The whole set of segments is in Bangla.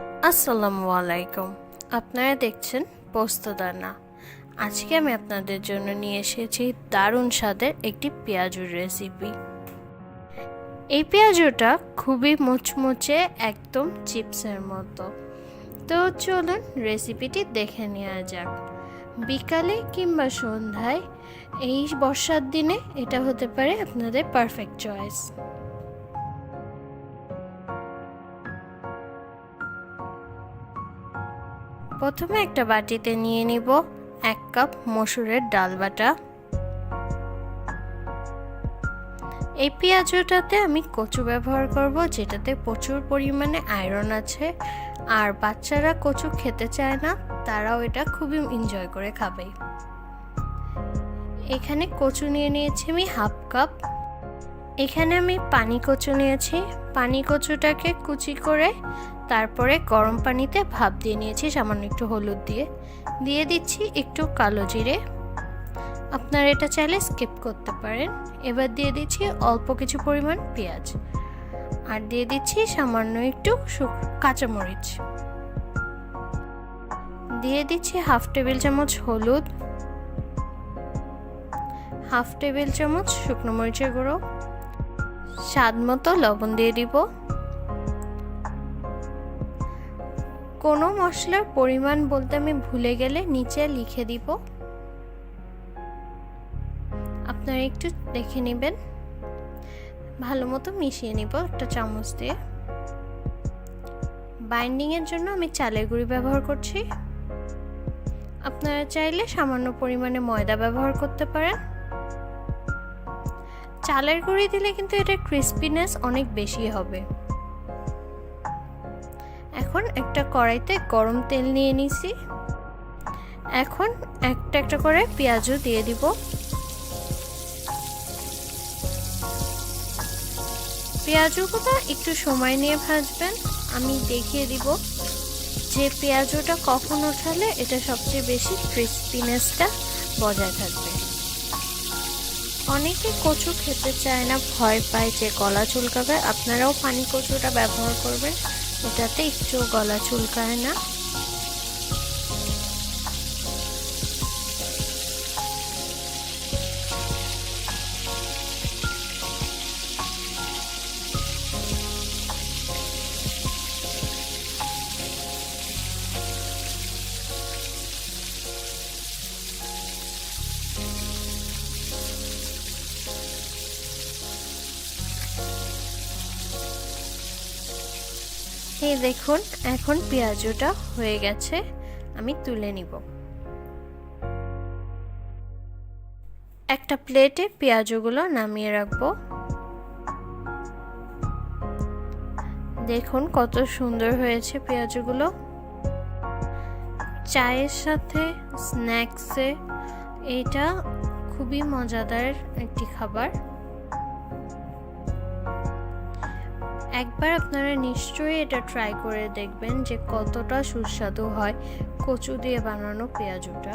আসসালামু আলাইকুম। আপনারা দেখছেন পোস্তদানা। আজকে আমি আপনাদের জন্য নিয়ে এসেছি দারুণ স্বাদের একটি পেঁয়াজুর রেসিপি। এই পেঁয়াজুটা খুবই মুচমুচে, একদম চিপসের মতো। তো চলুন রেসিপিটি দেখে নেওয়া যাক। বিকালে কিংবা সন্ধ্যায় এই বর্ষার দিনে এটা হতে পারে আপনাদের পারফেক্ট চয়েস প্রথমে একটা বাটিতে নিয়ে নিব এক কাপ মসুরের ডাল বাটা। এই পেঁয়াজটাতে আমি কচু ব্যবহার করব, যেটাতে প্রচুর পরিমাণে আয়রন আছে। আর বাচ্চারা কচু খেতে চায় না, তারাও এটা খুবই এনজয় করে খাবে। এখানে কচু নিয়ে নিয়েছি আমি হাফ কাপ। এখানে আমি পানি কচু নিয়েছি। পানি কচুটাকে কুচি করে তারপরে গরম পানিতে ভাপ দিয়ে নিয়েছি, সামান্য একটু হলুদ দিয়ে। দিয়ে দিচ্ছি একটু কালো জিরে। আপনার এটা চাইলে স্কিপ করতে পারেন। এবার দিয়ে দিচ্ছি অল্প কিছু পরিমাণ পেঁয়াজ। আর দিয়ে দিচ্ছি সামান্য একটু কাঁচামরিচ। দিয়ে দিচ্ছি হাফ টেবিল চামচ হলুদ। হাফ টেবিল চামচ শুকনো মরিচের গুঁড়ো। স্বাদ মতো লবণ দিয়ে দিব। কোনো মশলার পরিমাণ বলতে আমি ভুলে গেলে নিচে লিখে দিব। আপনারা একটু দেখে নেবেন। ভালো মতো মিশিয়ে নিব একটা চামচ দিয়ে। বাইন্ডিংয়ের জন্য আমি চালের গুঁড়ি ব্যবহার করছি। আপনারা চাইলে সামান্য পরিমাণে ময়দা ব্যবহার করতে পারেন। চালের গুঁড়ি দিলে কিন্তু এটা ক্রিস্পিনেস অনেক বেশি হবে। এখন একটা কড়াইতে গরম তেল নিয়ে নিছি। এখন একটা একটা করে পেঁয়াজও দিয়ে দিব। পেঁয়াজগুলো একটু সময় নিয়ে ভাজবেন। আমি দেখিয়ে দিব যে পেঁয়াজটা কখন ওঠালে এটা সবচেয়ে বেশি ক্রিস্পিনেসটা বজায় থাকবে। অনেকে কচু খেতে চায় না, ভয় পায় যে গলা চুলকাবে। আপনারাও পানি কচুটা ব্যবহার করবেন, এটাতে একটু গলা চুলকায় না। এই দেখুন, এখন পেঁয়াজটা হয়ে গেছে, আমি তুলে নিব। একটা প্লেটে পেঁয়াজগুলো নামিয়ে রাখব। দেখুন কত সুন্দর হয়েছে পেঁয়াজগুলো। চায়ের সাথে স্ন্যাক্সে, এটা খুবই মজাদার একটি খাবার। একবার আপনারা নিশ্চয়ই এটা ট্রাই করে দেখবেন যে কতটা সুস্বাদু হয় কচু দিয়ে বানানো পেঁয়াজুটা।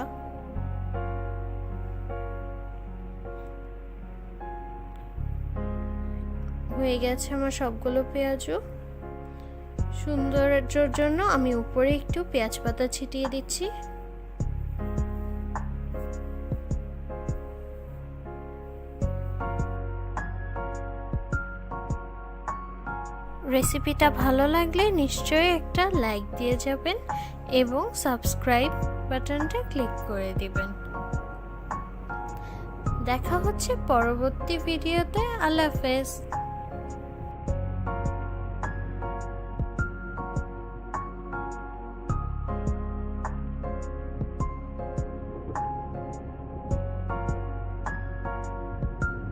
হয়ে গেছে আমার সবগুলো পেঁয়াজু। সৌন্দর্যের জন্য আমি উপরে একটু পেঁয়াজ পাতা ছিটিয়ে দিচ্ছি। রেসিপিটা ভালো লাগলে নিশ্চয়ই একটা লাইক দিয়ে যাবেন এবং সাবস্ক্রাইব বাটনটা ক্লিক করে দিবেন। দেখা হচ্ছে পরবর্তী ভিডিওতে। আল্লাহ হাফেজ।